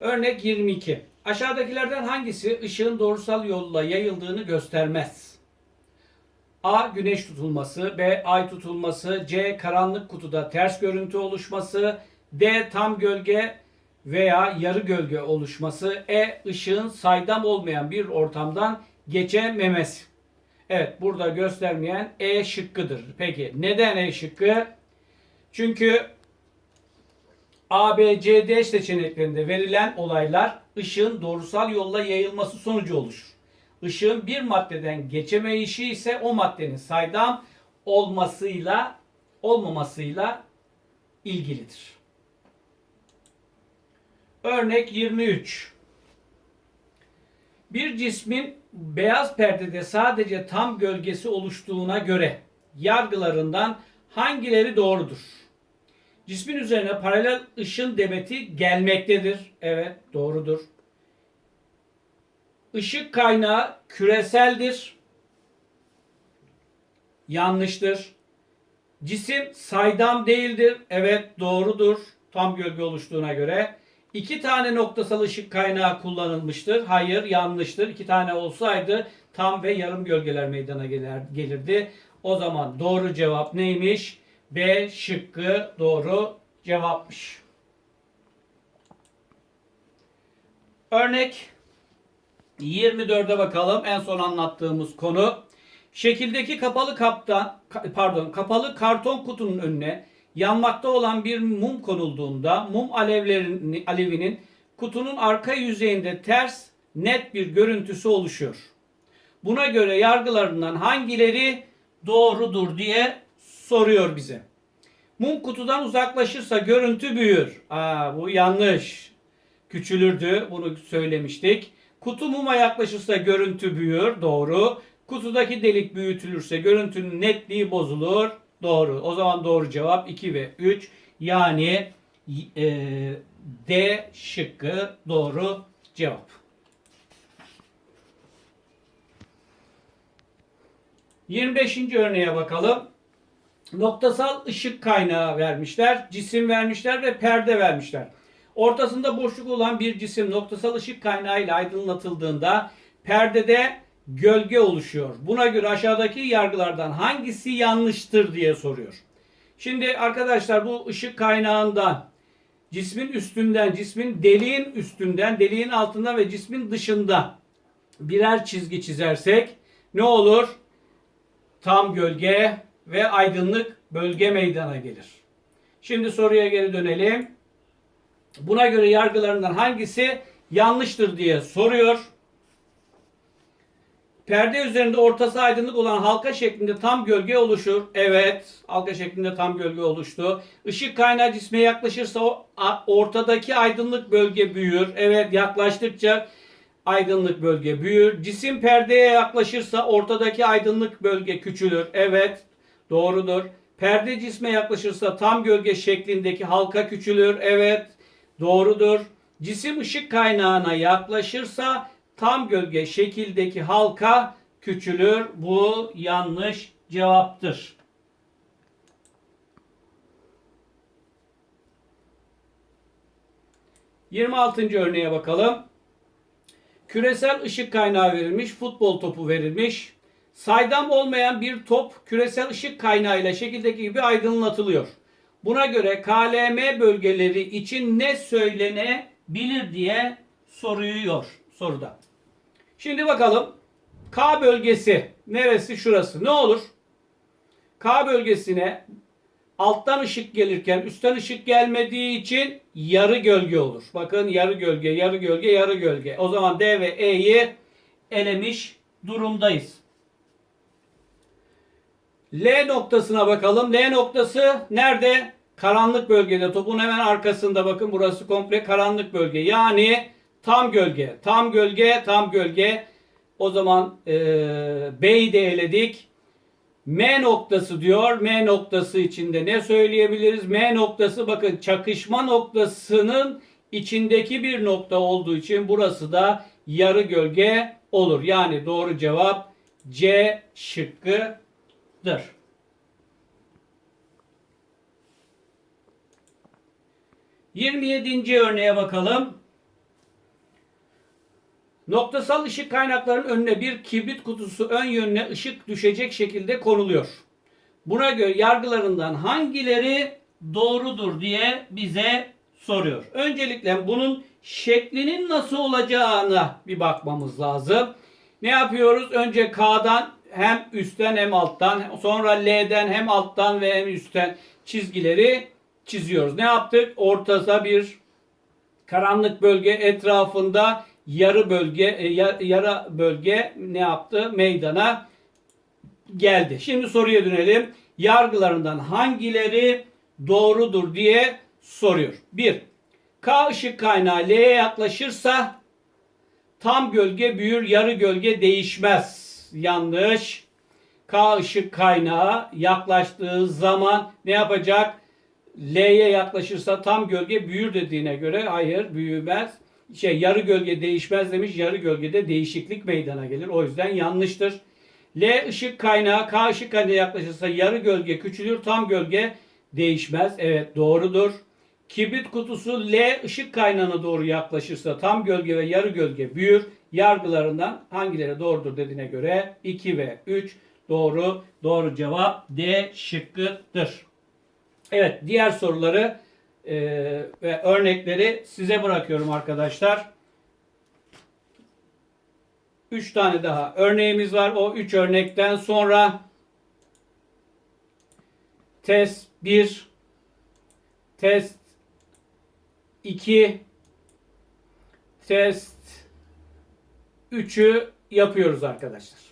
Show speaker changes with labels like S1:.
S1: Örnek 22. Aşağıdakilerden hangisi ışığın doğrusal yolla yayıldığını göstermez? A. Güneş tutulması B. Ay tutulması C. Karanlık kutuda ters görüntü oluşması D. Tam gölge veya yarı gölge oluşması E. ışığın saydam olmayan bir ortamdan geçememesi. Evet burada göstermeyen E şıkkıdır. Peki neden E şıkkı? Çünkü A, B, C, D seçeneklerinde verilen olaylar ışığın doğrusal yolla yayılması sonucu oluşur. Işığın bir maddeden geçemeyişi ise o maddenin saydam olmasıyla olmamasıyla ilgilidir. Örnek 23. Bir cismin beyaz perdede sadece tam gölgesi oluştuğuna göre yargılarından hangileri doğrudur? Cismin üzerine paralel ışın demeti gelmektedir. Evet, doğrudur. Işık kaynağı küreseldir. Yanlıştır. Cisim saydam değildir. Evet, doğrudur. Tam gölge oluştuğuna göre. İki tane noktasal ışık kaynağı kullanılmıştır. Hayır, yanlıştır. İki tane olsaydı tam ve yarım gölgeler meydana gelir, gelirdi. O zaman doğru cevap neymiş? B şıkkı doğru cevapmış. Örnek 24'e bakalım. En son anlattığımız konu. Şekildeki kapalı kaptan ka- pardon kapalı karton kutunun önüne yanmakta olan bir mum konulduğunda mum alevlerin alevinin kutunun arka yüzeyinde ters net bir görüntüsü oluşuyor. Buna göre yargılarından hangileri doğrudur diye soruyor bize. Mum kutudan uzaklaşırsa görüntü büyür. Aa, bu yanlış. Küçülürdü. Bunu söylemiştik. Kutu muma yaklaşırsa görüntü büyür. Doğru. Kutudaki delik büyütülürse görüntünün netliği bozulur. Doğru. O zaman doğru cevap 2 ve 3. Yani e, D şıkkı doğru cevap. 25. örneğe bakalım. Noktasal ışık kaynağı vermişler, cisim vermişler ve perde vermişler. Ortasında boşluk olan bir cisim noktasal ışık kaynağı ile aydınlatıldığında perdede gölge oluşuyor. Buna göre aşağıdaki yargılardan hangisi yanlıştır diye soruyor. Şimdi arkadaşlar bu ışık kaynağından cismin üstünden, cismin deliğin üstünden, deliğin altından ve cismin dışında birer çizgi çizersek ne olur? Tam gölge ve aydınlık bölge meydana gelir. Şimdi soruya geri dönelim. Buna göre yargılarından hangisi yanlıştır diye soruyor. Perde üzerinde ortası aydınlık olan halka şeklinde tam gölge oluşur. Evet, halka şeklinde tam gölge oluştu. Işık kaynağı cisme yaklaşırsa ortadaki aydınlık bölge büyür. Evet, yaklaştıkça aydınlık bölge büyür. Cisim perdeye yaklaşırsa ortadaki aydınlık bölge küçülür. Evet, doğrudur. Perde cisme yaklaşırsa tam gölge şeklindeki halka küçülür. Evet, doğrudur. Cisim ışık kaynağına yaklaşırsa tam gölge şekildeki halka küçülür. Bu yanlış cevaptır. Yirmi altıncı örneğe bakalım. Küresel ışık kaynağı verilmiş, futbol topu verilmiş. Saydam olmayan bir top küresel ışık kaynağıyla şekildeki gibi aydınlatılıyor. Buna göre KLM bölgeleri için ne söylenebilir diye soruyor soruda. Şimdi bakalım K bölgesi neresi şurası ne olur? K bölgesine alttan ışık gelirken üstten ışık gelmediği için yarı gölge olur. Bakın yarı gölge, yarı gölge, yarı gölge. O zaman D ve E'yi elemiş durumdayız. L noktasına bakalım. L noktası nerede? Karanlık bölgede. Topun hemen arkasında bakın burası komple karanlık bölge. Yani tam gölge. Tam gölge, tam gölge. O zaman e, B'yi de eledik. M noktası diyor. M noktası içinde ne söyleyebiliriz? M noktası bakın çakışma noktasının içindeki bir nokta olduğu için burası da yarı gölge olur. Yani doğru cevap C şıkkıdır. Yirmi yedinci örneğe bakalım. Noktasal ışık kaynaklarının önüne bir kibrit kutusu ön yönüne ışık düşecek şekilde konuluyor. Buna göre yargılarından hangileri doğrudur diye bize soruyor. Öncelikle bunun şeklinin nasıl olacağına bir bakmamız lazım. Ne yapıyoruz? Önce K'dan hem üstten hem alttan, sonra L'den hem alttan ve hem üstten çizgileri çiziyoruz. Ne yaptık? Ortada bir karanlık bölge etrafında yarı bölge e, ya- yara bölge ne yaptı? Meydana geldi. Şimdi soruya dönelim. Yargılarından hangileri doğrudur diye soruyor. 1. K ışık kaynağı L'ye yaklaşırsa tam gölge büyür, yarı gölge değişmez. Yanlış. K ışık kaynağı yaklaştığı zaman ne yapacak? L'ye yaklaşırsa tam gölge büyür dediğine göre hayır büyümez. Şey yarı gölge değişmez demiş. Yarı gölgede değişiklik meydana gelir. O yüzden yanlıştır. L ışık kaynağı K ışık kaynağı yaklaşırsa yarı gölge küçülür. Tam gölge değişmez. Evet doğrudur. Kibrit kutusu L ışık kaynağına doğru yaklaşırsa tam gölge ve yarı gölge büyür. Yargılarından hangileri doğrudur dediğine göre 2 ve 3 doğru. Doğru cevap D şıkkıdır. Evet diğer soruları e, ve örnekleri size bırakıyorum arkadaşlar. 3 tane daha örneğimiz var. O 3 örnekten sonra test 1 test 2 test 3'ü yapıyoruz arkadaşlar.